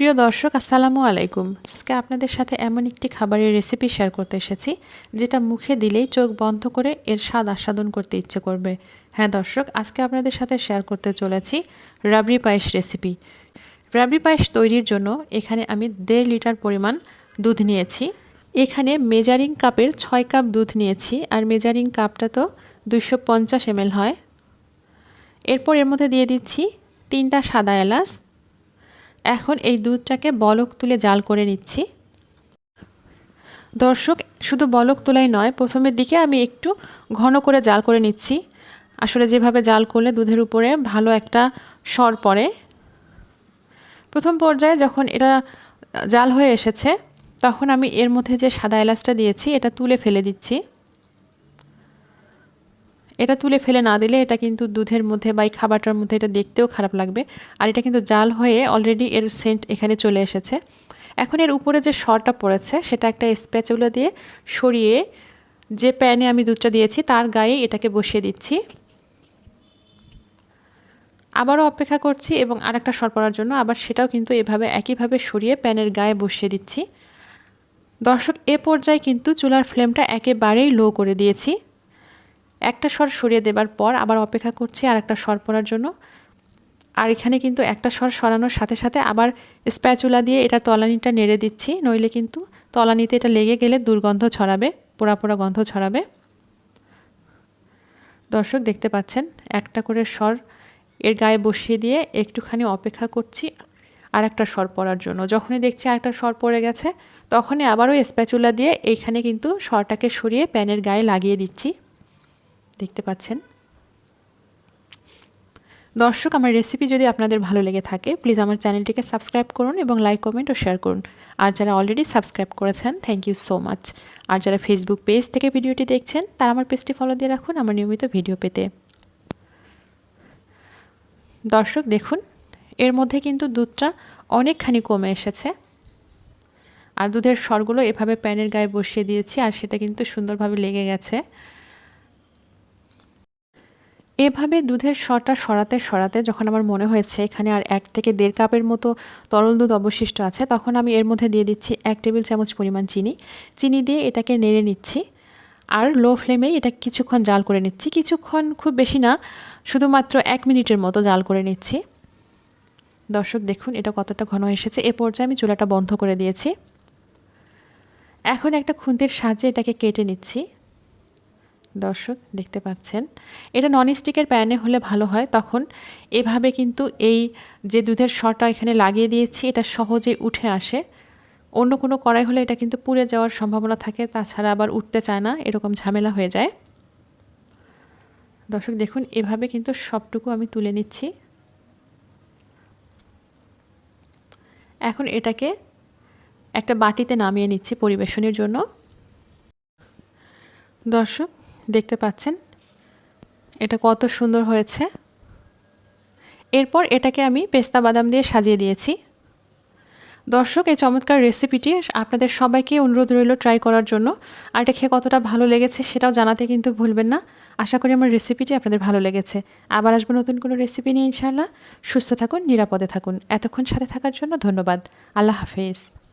প্রিয় দর্শক, আসসালামু আলাইকুম। আজকে আপনাদের সাথে এমন একটি খাবারের রেসিপি শেয়ার করতে এসেছি, যেটা মুখে দিলেই চোখ বন্ধ করে এর স্বাদ আস্বাদন করতে ইচ্ছে করবে। হ্যাঁ দর্শক, আজকে আপনাদের সাথে শেয়ার করতে চলেছি রাবড়ি পায়েস রেসিপি রাবড়ি পায়েস তৈরির জন্য এখানে আমি দেড় লিটার পরিমাণ দুধ নিয়েছি। এখানে মেজারিং কাপের ছয় কাপ দুধ নিয়েছি, আর মেজারিং কাপটা তো দুইশো পঞ্চাশ হয়। এরপর এর মধ্যে দিয়ে দিচ্ছি তিনটা সাদা এলাচ এখন এই দুধটাকে বলক তুলে জাল করে নিচ্ছি। দর্শক, শুধু বলক তোলাই নয়, প্রথমের দিকে আমি একটু ঘন করে জাল করে নিচ্ছি। আসলে যেভাবে জাল করলে দুধের উপরে ভালো একটা স্বর পড়ে। প্রথম পর্যায়ে যখন এটা জাল হয়ে এসেছে, তখন আমি এর মধ্যে যে সাদা এলাচটা দিয়েছি, এটা তুলে ফেলে দিচ্ছি। এটা তুলে ফেলে না দিলে এটা কিন্তু দুধের মধ্যে বা এই খাবারটার মধ্যে এটা দেখতেও খারাপ লাগবে। আর এটা কিন্তু জাল হয়ে অলরেডি এর সেন্ট এখানে চলে এসেছে। এখন এর উপরে যে শরটা পড়েছে, সেটা একটা স্প্যাচুলা দিয়ে সরিয়ে যে প্যানে আমি দুধটা দিয়েছি, তার গায়ে এটাকে বসিয়ে দিচ্ছি। আবারও অপেক্ষা করছি এবং আরেকটা সর পড়ার জন্য আবার সেটাও কিন্তু এভাবে একইভাবে সরিয়ে প্যানের গায়ে বসিয়ে দিচ্ছি। দর্শক, এ পর্যায়ে কিন্তু চুলার ফ্লেমটা একেবারেই লো করে দিয়েছি। একটা স্বর সরিয়ে দেবার পর আবার অপেক্ষা করছি আর একটা স্বর পড়ার জন্য। আর এখানে কিন্তু একটা স্বর সরানোর সাথে সাথে আবার স্প্যাচুলা দিয়ে এটা তলানিটা নেড়ে দিচ্ছি, নইলে কিন্তু তলানিতে এটা লেগে গেলে দুর্গন্ধ ছড়াবে, পোড়া পোড়া গন্ধ ছড়াবে। দর্শক, দেখতে পাচ্ছেন, একটা করে স্বর এর গায়ে বসিয়ে দিয়ে একটুখানি অপেক্ষা করছি আর একটা স্বর পড়ার জন্য। যখনই দেখছি আরেকটা স্বর পড়ে গেছে, তখনই আবারও স্প্যাচুলা দিয়ে এইখানে কিন্তু স্বরটাকে সরিয়ে প্যানের গায়ে লাগিয়ে দিচ্ছি। দেখতে পাচ্ছেন। দর্শক, আমার রেসিপি যদি আপনাদের ভালো লেগে থাকে প্লিজ আমার চ্যানেলটিকে সাবস্ক্রাইব করুন এবং লাইক কমেন্ট ও শেয়ার করুন। আর যারা অলরেডি সাবস্ক্রাইব করেছেন থ্যাংক ইউ সো মাচ আর যারা ফেসবুক পেজ থেকে ভিডিওটি দেখছেন, তারা আমার পেজটি ফলো দিয়ে রাখুন আমার নিয়মিত ভিডিও পেতে। দর্শক, দেখুন, এর মধ্যে কিন্তু দুধটা অনেকখানি কমে এসেছে। আর দুধের স্বরগুলো এভাবে প্যানের গায়ে বসিয়ে দিয়েছি, আর সেটা কিন্তু সুন্দরভাবে লেগে গেছে। এভাবে দুধের স্বরটা সরাতে সরাতে যখন আমার মনে হয়েছে এখানে আর এক থেকে দেড় কাপের মতো তরল দুধ অবশিষ্ট আছে, তখন আমি এর মধ্যে দিয়ে দিচ্ছি এক টেবিল চামচ পরিমাণ চিনি। চিনি দিয়ে এটাকে নেড়ে নিচ্ছি আর লো ফ্লেমেই এটা কিছুক্ষণ জাল করে নিচ্ছি। কিছুক্ষণ খুব বেশি না, শুধুমাত্র এক মিনিটের মতো জাল করে নিচ্ছি। দর্শক, দেখুন এটা কতটা ঘন এসেছে। এ পর্যায়ে আমি চুলাটা বন্ধ করে দিয়েছি। এখন একটা খুন্তির সাহায্যে এটাকে কেটে নিচ্ছি। দর্শক দেখতে পাচ্ছেন। এটা ননস্টিকের প্যানে হলে ভালো হয়। তখন এভাবে কিন্তু এই যে দুধের শটা এখানে লাগিয়ে দিয়েছি, এটা সহজেই উঠে আসে। অন্য কোনো কড়াই হলে এটা কিন্তু পুড়ে যাওয়ার সম্ভাবনা থাকে, তাছাড়া আবার উঠতে চায় না, এরকম ঝামেলা হয়ে যায়। দর্শক দেখুন, এভাবে কিন্তু সবটুকু আমি তুলে নিচ্ছি। এখন এটাকে একটা বাটিতে নামিয়ে নিচ্ছি পরিবেশনের জন্য। দর্শক দেখতে পাচ্ছেন? এটা কত সুন্দর হয়েছে। এরপর এটাকে আমি পেস্তা বাদাম দিয়ে সাজিয়ে দিয়েছি। দর্শক, এই চমৎকার রেসিপিটি আপনাদের সবাইকে অনুরোধ রইল ট্রাই করার জন্য। আর এটা খেয়ে কতটা ভালো লেগেছে সেটাও জানাতে কিন্তু ভুলবেন না। আশা করি আমার রেসিপিটি আপনাদের ভালো লেগেছে। আবার আসব নতুন কোনো রেসিপি নিয়ে ইনশাআল্লাহ। সুস্থ থাকুন, নিরাপদে থাকুন। এতক্ষণ সাথে থাকার জন্য ধন্যবাদ। আল্লাহ হাফেজ।